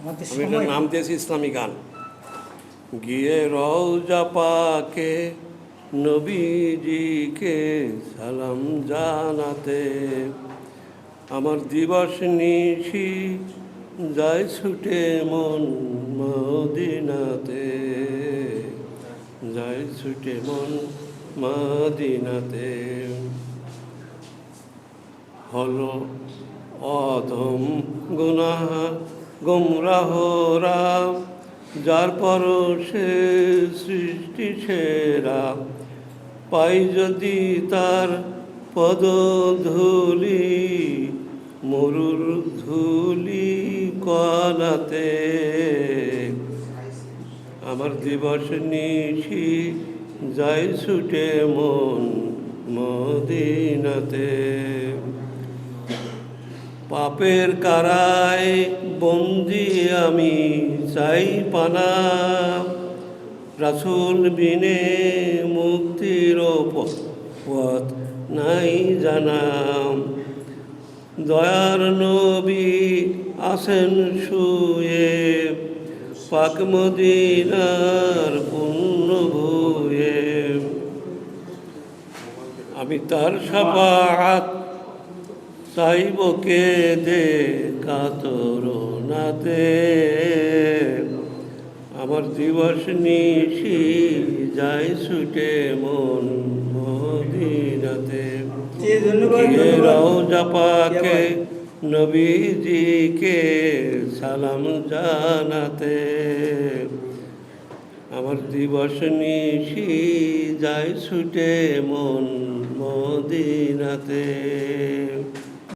আমাদের আমি এটার নাম দিয়েছি ইসলামী গান। গিয়ে রওজা পাকে নবীজিকে সালাম জানাতে আমার দিবস নিশি যায় ছুটে মন মদিনাতে যায় ছুটে মন মদিনাতে। হলো অধম গুনাহ গুমরাহরা যার পর সে সৃষ্টি সেরা। পাই যদি তার পদধূলি, মরুর ধুলি কলাতে। আমার দিবস নিশি যাই ছুটে মন মদিনাতে। পাপের কারায় বন্দি আমি চাই পানা। রাসুল বিনে মুক্তির পথ নাই জানাম। দয়ার নবী আসেন শুয়ে, পাক মদিনার পূর্ণ ভুয়ে আমি তার সাফাত চাইব কে দে কাতর নাতে। আমার দিবস নিশি যাই ছুটে মন মদিনাতে। জি, ধন্যবাদ, গিয়ে ধন্যবাদ। রওজা নবীজিকে সালাম জানাতে। আমার দিবস নিশি যাই ছুটে মন মদিনাতে।